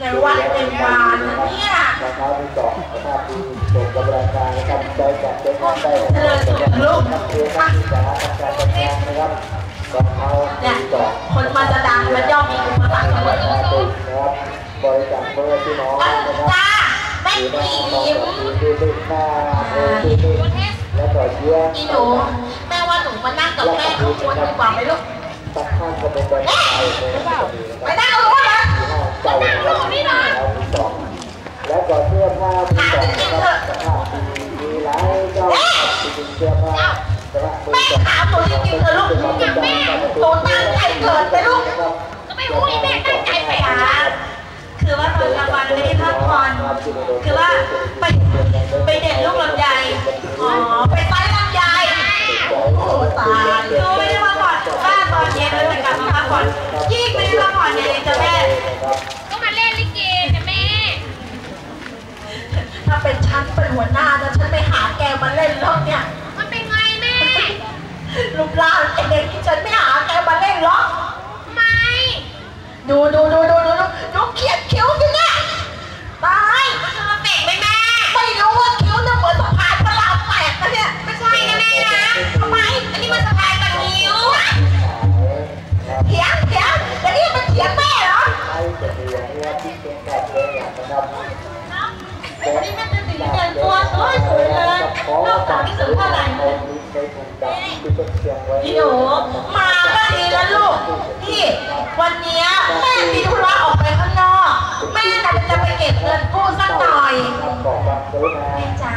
ในวันในงานเนี่ยรองเท้าที่สองสภาพที่ส่งกำลังกายนะครับใจจัดใจงานได้เจริญสุขลูกนักเรียนนักศึกษาทำการทำงานนะครับรองเท้าที่สองคนมันจะดังมันย่อมมีอุปสรรคเสมอนะครับบริจาคเบอร์พี่น้องนะครับไม่มีมีน้องยิ้มแล้วก็เยี่ยมอีหนูแม่ว่าหนูมานั่งกับแม่ข้างบนดีกว่าไหมลูกตัดข้างก็เป็นไทยเลยนะครับไปนั่งกับ ถามหนูจริงๆเถอะลูกหนูตั้งใจเกิดไปลูกก็ไม่รู้แม่ตั้งใจไปจ๋าคือว่าตอนกลางวันไม่ได้พักผ่อนคือว่าไปไปเด็ดลูกลำไยอ๋อไปไต้ลำไยโอ้โหตายดูไม่ได้ว่า พี่หนูมาก็ดีแล้วลูก พี่ วันเนี้ยแม่มีธุระออกไปข้างนอก แม่น่ะจะไปเก็บเงินกู้สักหน่อย แม่จ๋า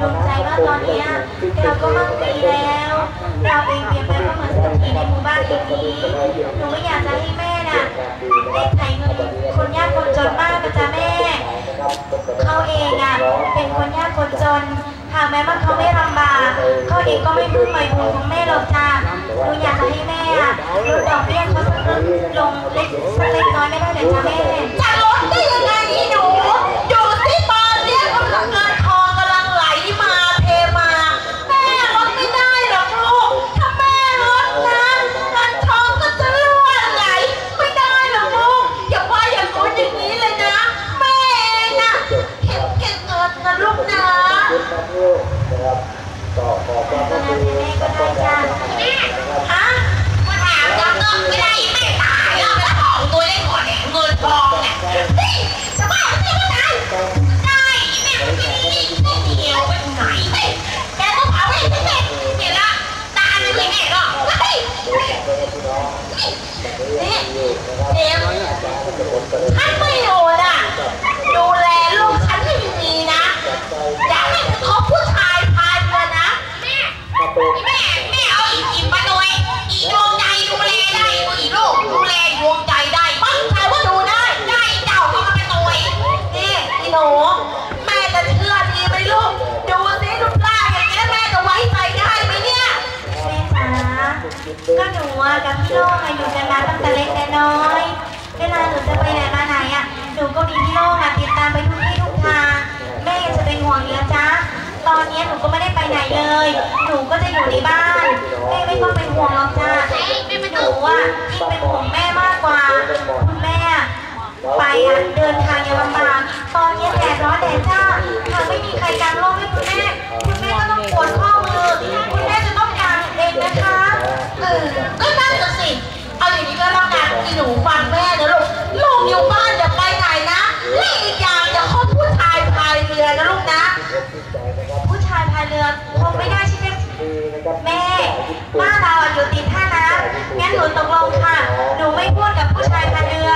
ดวงใจว่าตอนเนี้ยเราก็มั่งมีแล้ว เราเองเพียงแค่ก็เหมือนเศรษฐีในหมู่บ้านเองนี้หนูไม่อยากจะให้แม่น่ะได้ไถเงินคนยากคนจนมากนะจ๊ะแม่ เขาเองอะเป็นคนยากคนจนหากแม้ว่าเขาไม่ลำ บากเขาเองก็ไม่พึ่งใบบุญของแม่หรอกจ้าหนูอยากจะให้แม่ลดดอกเบี้ยเขาสักลดลงเล็กสักเล็กน้อยไม่ได้เลยจ้าแม่ นี่อีหนูแม่จะเชื่อดีไหมลูก ดูสิรูปร่างอย่างนี้แม่จะไว้ใจได้ไหมเนี่ย แม่จ๋าก็หนูอะกับพี่โล่งอะอยู่กันมาตั้งแต่เล็กแต่น้อย เวลาหนูจะไปไหนมาไหนอะหนูก็มีพี่โล่งอะติดตามไปทุกที่ทุกทาง แม่ยังจะเป็นห่วงอยู่นะจ๊ะตอนนี้หนูก็ไม่ได้ไปไหนเลย หนูก็จะอยู่ในบ้าน แม่ไม่ต้องเป็นห่วงหรอกจ้ะหนูอะยิ่งเป็นห่วงแม่มากกว่าคุณแม่อะไปอะเดินทางยังลำบาก ตอนนี้แดดร้อนแดดจ้าหากไม่มีใครกางร่มให้คุณแม่คุณแม่ก็ต้องปวดข้อมือคุณแม่จะต้องกางเองนะคะเออก็นั่นน่ะสิเอาอย่างนี้ก็แล้วกันอีหนูฟังแม่นะลูกลูกอยู่บ้านอย่าไปไหนนะและอีกอย่างอย่าคบผู้ชายพายเรือนะลูกนะ ผู้ชายพายเรือคงไม่ได้ใช่ไหมแม่บ้านเราอะอยู่ติดท่าน้ำงั้นหนูตกลงค่ะ หนูไม่พูดกับผู้ชายพายเรือ